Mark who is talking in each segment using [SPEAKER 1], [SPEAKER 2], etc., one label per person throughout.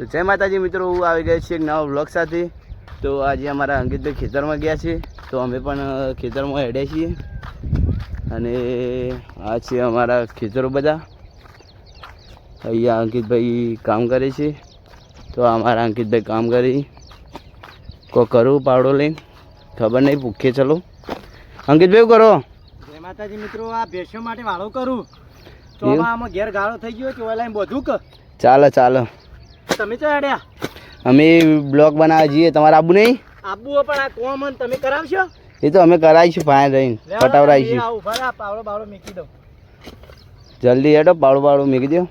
[SPEAKER 1] તો જય માતાજી મિત્રો હું આવી ગયા છીએ એક નવા બ્લોગ સાથે. તો આજે અમારા અંકિતભાઈ ખેતરમાં ગયા છે. તો અમે પણ ખેતરમાં હેડ્યા છીએ. અને આ છે અમારા ખેતરો બધા. અહીંયા અંકિતભાઈ કામ કરે છે. તો અમારા અંકિતભાઈ કામ કરી. કો કરું પાવડો લઈને. ખબર નહીં ભૂખે ચલો. અંકિતભાઈ કરો?
[SPEAKER 2] જય માતાજી મિત્રો આ ભેંસો માટે વાળો કરું. તો આમાં ઘેર ગાળો થઈ ગયો કે ઓલા બધું કે?
[SPEAKER 1] ચાલો ચાલો.
[SPEAKER 2] તમે ચો અડ્યા
[SPEAKER 1] અમે બ્લોગ બનાવવા જઈએ. તમારે આબુ નહીં?
[SPEAKER 2] આબુ પણ આ કોમ તમે કરાવશો?
[SPEAKER 1] એ તો અમે કરાવીશું ફાઇન રહીને. પટાવડાવીશું
[SPEAKER 2] પાવડો બાવડો મૂકી દઉં
[SPEAKER 1] જલ્દી હેડો પાવડો પાવડું મૂકી દો.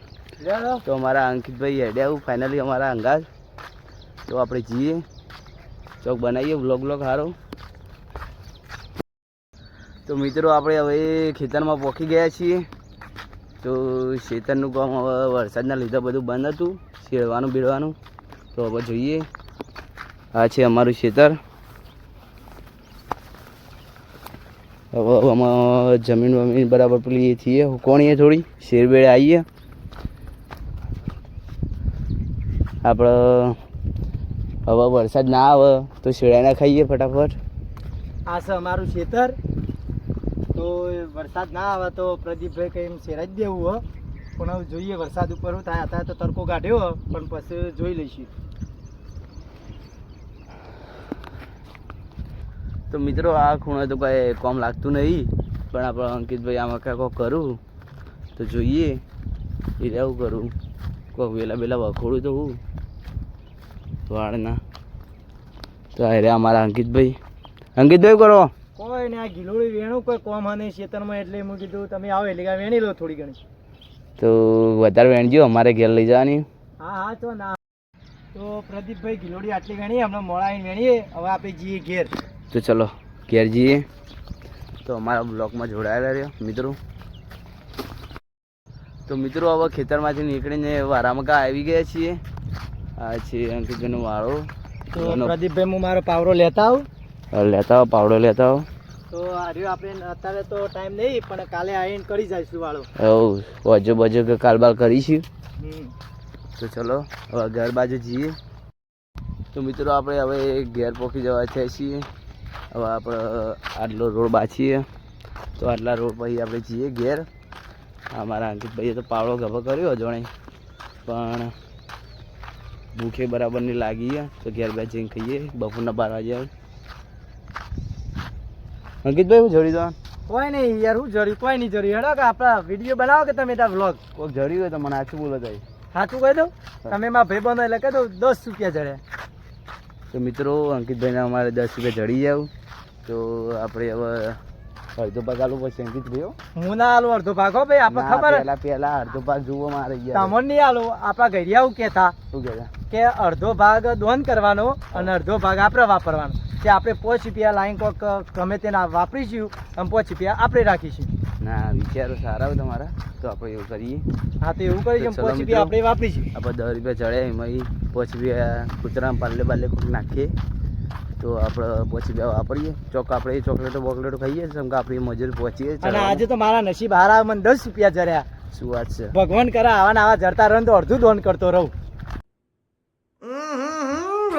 [SPEAKER 1] તો અમારા અંકિતભાઈ હેડ્યા આવું ફાઇનલી અમારા અંગાજ. તો આપણે જઈએ. ચોક બનાવીએ બ્લોગ બ્લોગ સારો. તો મિત્રો આપણે હવે ખેતરમાં પહોંચી ગયા છીએ. તો ખેતરનું કામ હવે વરસાદના લીધે બધું બંધ હતું. શેરવાનું બીડવાનું. તો હવે જોઈએ. આ છે અમારું ખેતર. હવે આમાં જમીન વમીન બરાબર પેલી એ થઈએ કોણીએ થોડી શેરબેડ આવીએ. આપણે હવે વરસાદ ના આવે તો શેડાના ખાઈએ ફટાફટ.
[SPEAKER 2] આ છે અમારું ખેતર. તો વરસાદ ના આવે તો પ્રદીપભાઈ કઈ જ દેવું, હો. પણ હવે જોઈએ વરસાદ ઉપર થાય અત્યારે તો તડકો કાઢ્યો પણ પછી જોઈ લઈશું.
[SPEAKER 1] તો મિત્રો આ ખૂણે તો કાંઈ કોમ લાગતું નહીં પણ આપણે અંકિતભાઈ આમાં કાંઈ કોક કરું તો જોઈએ. એ રહેવું કરું. કોક વેલા વેલા વખોડું તો હું વાળના તો આ રહ્યા અમારા અંકિતભાઈ. અંકિતભાઈ કરો.
[SPEAKER 2] કોઈ ને આ ગિલોડી વેણું કોઈ કોમ હને ખેતરમાં એટલે મેં કીધું તમે આવો એટલે વેણી લો થોડી ઘણી.
[SPEAKER 1] તો વધારે વેણજો અમારે ઘેર લઈ જવાની.
[SPEAKER 2] હા હા તો ના. તો પ્રદીપભાઈ ગિલોડી આટલી વેણી હમણાં મોડા આવીને વેણીએ હવે આપણે જઈએ ઘેર.
[SPEAKER 1] તો ચલો ઘેર જઈએ. તો અમારા બ્લોકમાં જોડાયેલા રહ્યો મિત્રો. તો મિત્રો હવે ખેતરમાંથી નીકળીને વારામકા આવી ગયા છીએ? આ છે અંકિતભાઈનો વાળો
[SPEAKER 2] તો પ્રદીપભાઈ હું મારો પાવડો લેતા આવું.
[SPEAKER 1] લેતા આવો પાવડો લેતા આવો.
[SPEAKER 2] તો આર્યો આપણે અત્યારે તો ટાઈમ નહીં પણ કાલે આવીને કરી જઈશું વાળો.
[SPEAKER 1] હવ વજો બજો કે કાલબાલ કરીશું. તો ચલો હવે ઘર બાજુ જઈએ. તો મિત્રો આપણે હવે ઘેર પહોંચી જવા થયા છીએ. હવે આપણે આટલો રોડ બાછીએ તો આટલા રોડ પછી આપણે જઈએ ઘેર. અમારા અંકિતભાઈએ તો પાવડો ગભો કર્યો જોણે પણ ભૂખે બરાબર નહીં લાગી તો ઘેર બેસીને ખાઈએ. બપોરના બાર વાગે અંકિતભાઈ હું જડી દો
[SPEAKER 2] કોઈ નહીં યાર હું જરી કોઈ નહીં જરી હેડો કે આપણા વીડિયો બનાવો કે તમે ત્યાં વ્લોગ
[SPEAKER 1] કોઈ જડ્યું હોય તો મને આછું બોલો જાય
[SPEAKER 2] સાચું કહી દઉં? તમે મારા ભાઈ બનો એટલે કહી દઉં દસ રૂપિયા જડે.
[SPEAKER 1] તો મિત્રો અંકિતભાઈને અમારે દસ રૂપિયા જડી જાવ. તો આપણે હવે અડધો ભાગ આલું પછી અંકિત ભાઈઓ
[SPEAKER 2] હું. ના આલું અડધો ભાગો ભાઈ આપણે ખબર
[SPEAKER 1] પેલા પેલા અડધો ભાગ જુઓ મારે
[SPEAKER 2] તમને નહીં આલું આપણા ઘરે આવું કહેતા
[SPEAKER 1] શું કહેતા?
[SPEAKER 2] કે અડધો ભાગ દોન કરવાનો અને અડધો ભાગ આપણે વાપરવાનો. કે આપણે પાંચ રૂપિયા લાઈન કોક ગમે તેના વાપરીશું અને પાંચ રૂપિયા આપણે રાખીશું.
[SPEAKER 1] ના વિચારો સારા હોય તમારા. તો આપણે એવું કરીએ.
[SPEAKER 2] હા તો એવું કરીશું
[SPEAKER 1] તો
[SPEAKER 2] પાંચ રૂપિયા આપણે વાપરીશું.
[SPEAKER 1] આપણે દસ રૂપિયા ચડે એમાં પાંચ રૂપિયા કૂતરામાં પાલે બાલે નાખીએ. તો આપણે પછી ગયા વાપરીએ. ચોક આપણે એ ચોકલેટો બોકલેટો ખાઈએ સમકે આપણી મજૂર પહોંચીએ
[SPEAKER 2] અને આજે તો મારા નસીબ હારા મને દસ રૂપિયા જર્યા
[SPEAKER 1] શું વાત છે?
[SPEAKER 2] ભગવાન કરે આવા ને આવા જરતા રહે તો અડધું દોન કરતો રહું.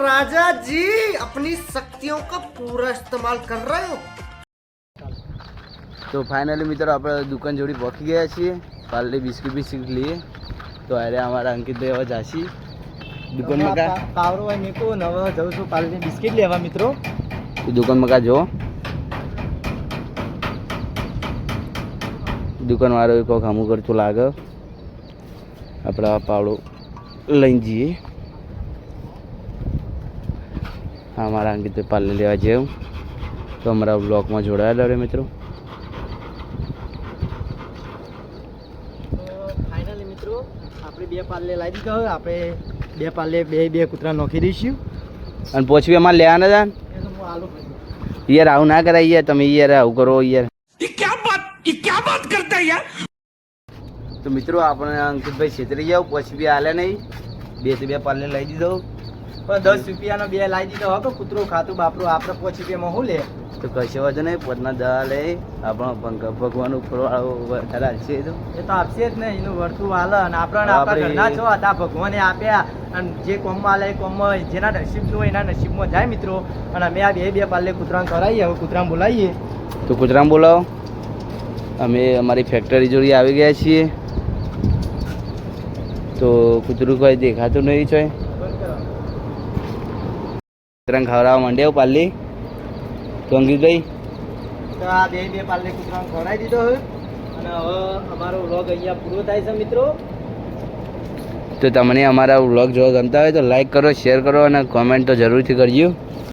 [SPEAKER 3] રાજાજી અપની શક્તિઓ કા પૂરા ઇસ્તેમાલ કર રહે હો.
[SPEAKER 1] તો ફાઇનલી મિત્રો આપણે દુકાન જોડી પહોંચી ગયા છીએ. પાર્લે બિસ્કિટ બિસ્કીટ લઈએ. તો અરે અમારા અંકિત ભાઈ જાશી. દુકાનમાં કા?
[SPEAKER 2] પાવરો હોય મેકો ને હવે જઉં છું પાલની બિસ્કિટ લેવા મિત્રો.
[SPEAKER 1] એ દુકાનમાં કા જો દુકાન વાળો કોઈક હમું કરતું લાગે. આપણે આ પાવડો લઈને જઈએ. હા મારા અંકિતભાઈ પાર્લે લેવા જેવું. તો અમારા બ્લોકમાં જોડાયેલા રહે મિત્રો.
[SPEAKER 2] મિત્રો આપણે બે પાલ્લે લાવી દીધા આપણે બે પાલે બે બે કૂતરા નોખી દઈશું.
[SPEAKER 1] અને પોચવી અમારે લેવાના હતા યાર આવું ના કરાય યાર તમે યાર આવું કરો યાર. તો મિત્રો આપણે અંકિતભાઈ છેતરી જાવ પછી બી હાલે નહીં. બેથી બે પાલે લઈ દીધો.
[SPEAKER 2] પણ દસ રૂપિયાનો બે લાવી દીધો. હતો કૂતરો ખાતું બાપરો આપણે પછી રૂપિયામાં શું લે?
[SPEAKER 1] તો કશો વાંધો નહીં પોતના દવા લઈ આપણો ભંગ- ભગવાન ઉપર વાળો વધારે હાલશે તો.
[SPEAKER 2] એ તો આપશે જ ને એનું વર્તું હાલે અને આપણને આપણા ઘરના છો હતા ભગવાને આપ્યા અને જે કોમમાં હાલે એ કોમમાં જેના નસીબ જો એના નસીબમાં જાય મિત્રો. અને અમે આ બે બે પાલે કૂતરાને કરાવીએ હવે કૂતરાને બોલાવીએ.
[SPEAKER 1] તો કૂતરામ બોલાવો. અમે અમારી ફેક્ટરી જોડે આવી ગયા છીએ. તો કૂતરું કોઈ દેખાતું નહીં છે કૂતરાને ખવડાવવા માંડ્યા પાલી તો અંકિતભાઈ?
[SPEAKER 2] તો આ બે બે પાલને કૂતરાને ખવડાવી દીધો હવે. અને હવે અમારો વ્લોગ અહીંયા પૂરો થાય છે મિત્રો.
[SPEAKER 1] તો તમને અમારા વ્લોગ જોવા ગમતા હોય તો લાઈક કરો શેર કરો અને કોમેન્ટ તો જરૂરથી કરજો.